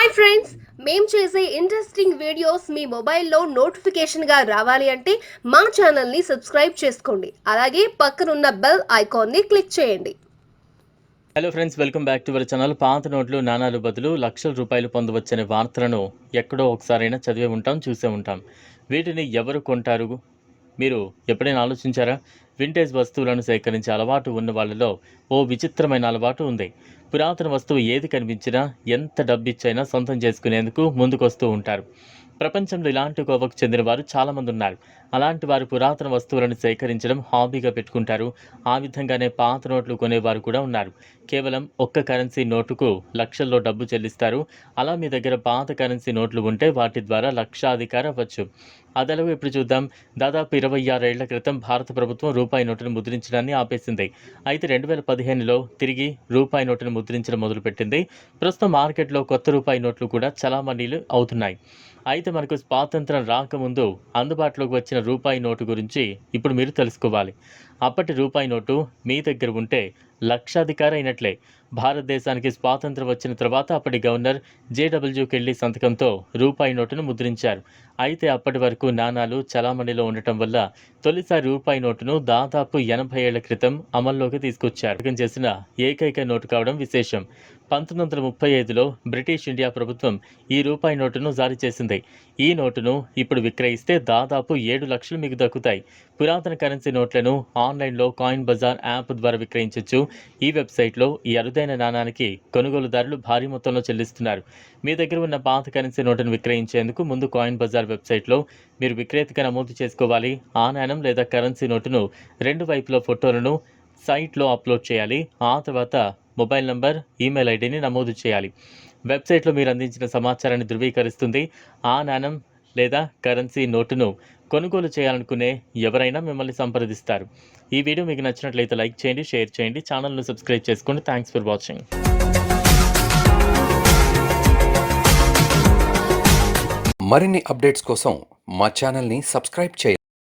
Hi friends మేము చేసే interesting videos మీ మొబైల్లో నోటిఫికేషన్గా రావాలి అంటే మా ఛానల్ని సబ్స్క్రైబ్ చేసుకోండి. అలాగే పక్కనున్న బెల్ ఐకాన్ని క్లిక్ చేయండి. Hello friends welcome back to our channel పాత నోట్లు నాణాలు బదులు లక్షల రూపాయలు పొందవచ్చనే వార్తలను ఎక్కడో ఒకసారైనా చదివే ఉంటాం చూసే ఉంటాం. వీటిని ఎవరు కొంటారు? మీరు ఎప్పుడైనా ఆలోచించారా? వింటేజ్ వస్తువులను సేకరించే అలవాటు ఉన్న వాళ్ళలో ఓ విచిత్రమైన అలవాటు ఉంది. పురాతన వస్తువు ఏది కనిపించినా ఎంత డబ్బిచ్చైనా సొంతం చేసుకునేందుకు ముందుకొస్తూ ఉంటారు. ప్రపంచంలో ఇలాంటి కోవకు చెందిన వారు చాలామంది ఉన్నారు. అలాంటి వారు పురాతన వస్తువులను సేకరించడం హాబీగా పెట్టుకుంటారు. ఆ విధంగానే పాత నోట్లు కొనేవారు కూడా ఉన్నారు. కేవలం ఒక్క కరెన్సీ నోటుకు లక్షల్లో డబ్బు చెల్లిస్తారు. అలా మీ దగ్గర పాత కరెన్సీ నోట్లు ఉంటే వాటి ద్వారా లక్షాధికారి అవ్వచ్చు. అదలవు ఇప్పుడు చూద్దాం. దాదాపు ఇరవై ఆరేళ్ళ క్రితం భారత ప్రభుత్వం రూపాయి నోటును ముద్రించడాన్ని ఆపేసింది. అయితే రెండు వేల పదిహేనులో తిరిగి రూపాయి నోటును ముద్రించడం మొదలుపెట్టింది. ప్రస్తుతం మార్కెట్లో కొత్త రూపాయి నోట్లు కూడా చలామణీలు అవుతున్నాయి. అయితే మనకు స్వాతంత్రం రాకముందు అందుబాటులోకి వచ్చిన రూపాయి నోటు గురించి ఇప్పుడు మీరు తెలుసుకోవాలి. అప్పటి రూపాయి నోటు మీ దగ్గర ఉంటే లక్షాధికారి అయినట్లే. భారతదేశానికి స్వాతంత్రం వచ్చిన తర్వాత అప్పటి గవర్నర్ జేడబ్ల్యూకెళ్ళి సంతకంతో రూపాయి నోటును ముద్రించారు. అయితే అప్పటి వరకు నాణాలు చలామణిలో ఉండటం వల్ల తొలిసారి రూపాయి నోటును దాదాపు ఎనభై ఏళ్ళ క్రితం అమల్లోకి తీసుకొచ్చారు. చేసిన ఏకైక నోటు కావడం విశేషం. పంతొమ్మిది వందల ముప్పై ఐదులో బ్రిటిష్ ఇండియా ప్రభుత్వం ఈ రూపాయి నోటును జారీ చేసింది. ఈ నోటును ఇప్పుడు విక్రయిస్తే దాదాపు ఏడు లక్షలు మీకు దక్కుతాయి. పురాతన కరెన్సీ నోట్లను ఆన్లైన్లో కాయిన్ బజార్ యాప్ ద్వారా విక్రయించవచ్చు ఈ వెబ్సైట్లో ఈ అరుదైన నాణానికి కొనుగోలుదారులు భారీ మొత్తంలో చెల్లిస్తున్నారు. మీ దగ్గర ఉన్న పాత కరెన్సీ నోటును విక్రయించేందుకు ముందు కాయిన్ బజార్ వెబ్సైట్లో మీరు విక్రేతగా నమోదు చేసుకోవాలి. ఆ నాణం లేదా కరెన్సీ నోటును రెండు వైపుల ఫోటోలను సైట్లో అప్లోడ్ చేయాలి. ఆ తర్వాత మొబైల్ నంబర్ ఈమెయిల్ ఐడిని నమోదు చేయాలి. వెబ్సైట్లో మీరు అందించిన సమాచారాన్ని ధృవీకరిస్తుంది ఆ నాణం లేదా కరెన్సీ నోటును కొనుగోలు చేయాలనుకునే ఎవరైనా మిమ్మల్ని సంప్రదిస్తారు. ఈ వీడియో మీకు నచ్చినట్లయితే లైక్ చేయండి షేర్ చేయండి ఛానల్ను సబ్స్క్రైబ్ చేసుకోండి. Thanks for watching. మరిన్ని అప్డేట్స్ కోసం మా ఛానల్ని సబ్స్క్రైబ్ చేయండి.